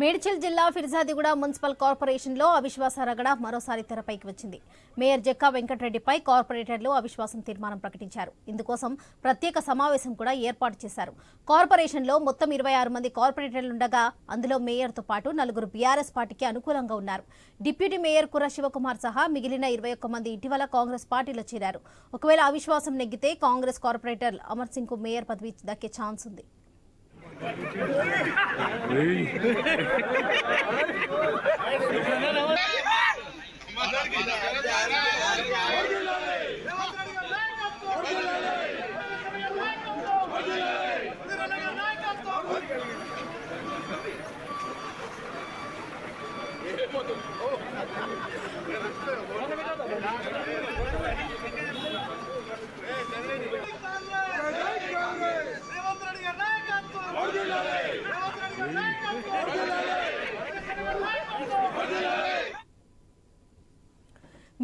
మేడ్చల్ జిల్లా ఫిర్జాదిగూడ మున్సిపల్ కార్పొరేషన్లో అవిశ్వాస రగడ మరోసారి తెరపైకి వచ్చింది. మేయర్ జక్కా వెంకటరెడ్డిపై కార్పొరేటర్లు అవిశ్వాసం తీర్మానం ప్రకటించారు. ఇందుకోసం ప్రత్యేక సమావేశం కూడా ఏర్పాటు చేశారు. కార్పొరేషన్లో మొత్తం ఇరవై ఆరు మంది కార్పొరేటర్లుండగా అందులో మేయర్తో పాటు నలుగురు బీఆర్ఎస్ పార్టీకి అనుకూలంగా ఉన్నారు. డిప్యూటీ మేయర్ కుర శివకుమార్ సహా మిగిలిన ఇరవై ఒక్క మంది ఇటీవల కాంగ్రెస్ పార్టీలో చేరారు. ఒకవేళ అవిశ్వాసం నెగ్గితే కాంగ్రెస్ కార్పొరేటర్ అమర్ సింగ్కు మేయర్ పదవి దక్కే ఛాన్స్ ఉంది. Ui.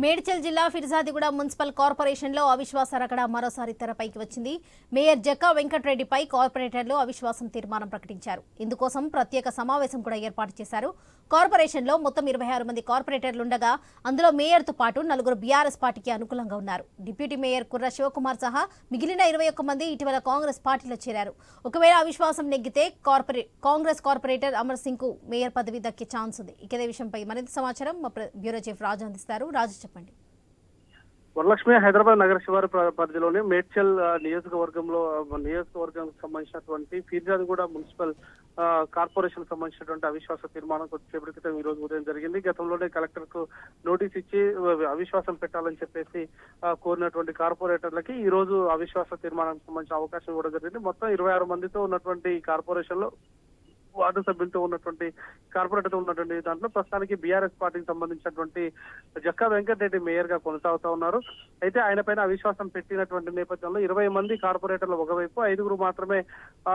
మేడ్చల్ జిల్లా ఫిర్జాదిగూడ మున్సిపల్ కార్పొరేషన్లో అవిశ్వాస రగడ మరోసారి తెరపైకి వచ్చింది. మేయర్ జక్కా వెంకటరెడ్డిపై కార్పొరేటర్లు అవిశ్వాసం తీర్మానం ప్రకటించారు. ఇందుకోసం ప్రత్యేక సమావేశం కూడా ఏర్పాటు చేశారు. కార్పొరేషన్లో మొత్తం ఇరవై ఆరు మంది కార్పొరేటర్లుండగా అందులో మేయర్తో పాటు నలుగురు బీఆర్ఎస్ పార్టీకి అనుకూలంగా ఉన్నారు. డిప్యూటీ మేయర్ కుర్ర శివకుమార్ సహా మిగిలిన ఇరవై ఒక్క మంది ఇటీవల కాంగ్రెస్ పార్టీలో చేరారు. ఒకవేళ అవిశ్వాసం నెగ్గితే కార్పొరే కాంగ్రెస్ కార్పొరేటర్ అమర్ సింగ్కు మేయర్ పదవి దక్కే ఛాన్స్ ఉంది. ఇక విషయంపై మరింత సమాచారం మా బ్యూరో చీఫ్ రాజు అందిస్తారు. రాజు చెప్పండి. వరలక్ష్మి హైదరాబాద్ నగర శివారు పరిధిలోని మేడ్చల్ నియోజకవర్గంలో నియోజకవర్గానికి సంబంధించినటువంటి ఫీర్జాదిగూడ మున్సిపల్ కార్పొరేషన్ సంబంధించినటువంటి అవిశ్వాస తీర్మానం కొద్దిసేపటి క్రితం ఈ రోజు ఉదయం జరిగింది. గతంలోనే కలెక్టర్కు నోటీస్ ఇచ్చి అవిశ్వాసం పెట్టాలని చెప్పేసి కోరినటువంటి కార్పొరేటర్లకి ఈ రోజు అవిశ్వాస తీర్మానానికి సంబంధించిన అవకాశం కూడా జరిగింది. మొత్తం ఇరవై ఆరు మందితో ఉన్నటువంటి కార్పొరేషన్లో వార్డు సభ్యులతో ఉన్నటువంటి కార్పొరేటర్తో ఉన్నటువంటి దాంట్లో ప్రస్తుతానికి బీఆర్ఎస్ పార్టీకి సంబంధించినటువంటి జక్కా వెంకటరెడ్డి మేయర్గా కొనసాగుతా ఉన్నారు. అయితే ఆయన పైన అవిశ్వాసం పెట్టినటువంటి నేపథ్యంలో ఇరవై మంది కార్పొరేటర్లు ఒకవైపు ఐదుగురు మాత్రమే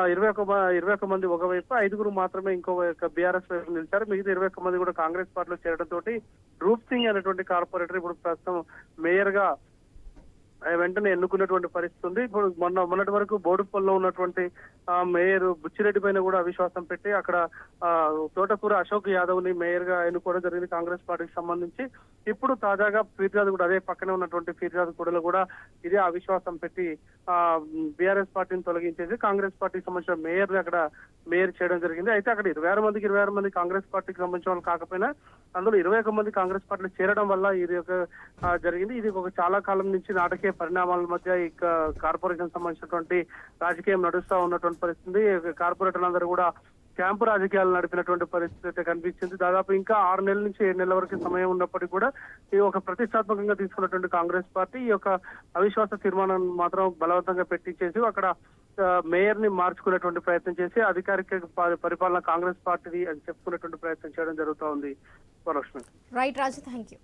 ఇరవై ఒక మ- ఇరవై ఒక మంది ఒకవైపు ఐదుగురు మాత్రమే ఇంకో బీఆర్ఎస్ వైపు నిలిచారు. మిగతా ఇరవై ఒక్క మంది కూడా కాంగ్రెస్ పార్టీలో చేరడంతో రూప్ సింగ్ అనేటువంటి కార్పొరేటర్ ఇప్పుడు ప్రస్తుతం మేయర్గా వెంటనే ఎన్నుకున్నటువంటి పరిస్థితి ఉంది. ఇప్పుడు మొన్న మొన్నటి వరకు బోడుపల్లో ఉన్నటువంటి ఆ, మేయర్ బుచ్చిరెడ్డి పైన కూడా అవిశ్వాసం పెట్టి అక్కడ ఆ, తోటకూర అశోక్ యాదవ్ని మేయర్గా ఎన్నుకోవడం జరిగింది కాంగ్రెస్ పార్టీకి సంబంధించి. ఇప్పుడు తాజాగా ఫిర్యాదు కూడా అదే పక్కనే ఉన్నటువంటి ఫిర్యాదు కూడలో కూడా ఇదే అవిశ్వాసం పెట్టి ఆ బీఆర్ఎస్ పార్టీని తొలగించేసి కాంగ్రెస్ పార్టీకి సంబంధించిన మేయర్ అక్కడ మేయర్ చేయడం జరిగింది. అయితే అక్కడ ఇరవై ఆరు మందికి ఇరవై ఆరు మంది కాంగ్రెస్ పార్టీకి సంబంధించిన వాళ్ళు కాకపోయినా అందులో ఇరవై ఒక మంది కాంగ్రెస్ పార్టీలో చేరడం వల్ల ఇది ఒక జరిగింది. ఇది ఒక చాలా కాలం నుంచి నాటకీయ పరిణామాల మధ్య ఈ కార్పొరేషన్ సంబంధించినటువంటి రాజకీయం నడుస్తా ఉన్నటువంటి పరిస్థితి. కార్పొరేటర్లందరూ కూడా క్యాంపు రాజకీయాలు నడిపినటువంటి పరిస్థితి అయితే కనిపించింది. దాదాపు ఇంకా ఆరు నెలల నుంచి ఏడు నెలల వరకు సమయం ఉన్నప్పటికీ కూడా ఈ ఒక ప్రతిష్టాత్మకంగా తీసుకున్నటువంటి కాంగ్రెస్ పార్టీ ఈ యొక్క అవిశ్వాస తీర్మానం మాత్రం బలవంతంగా పెట్టించేసి అక్కడ మేయర్ని మార్చుకునేటువంటి ప్రయత్నం చేసి అధికారిక పరిపాలన కాంగ్రెస్ పార్టీది అని చెప్పుకునేటువంటి ప్రయత్నం చేయడం జరుగుతూ ఉంది. Varalakshmi. Right Raju thank you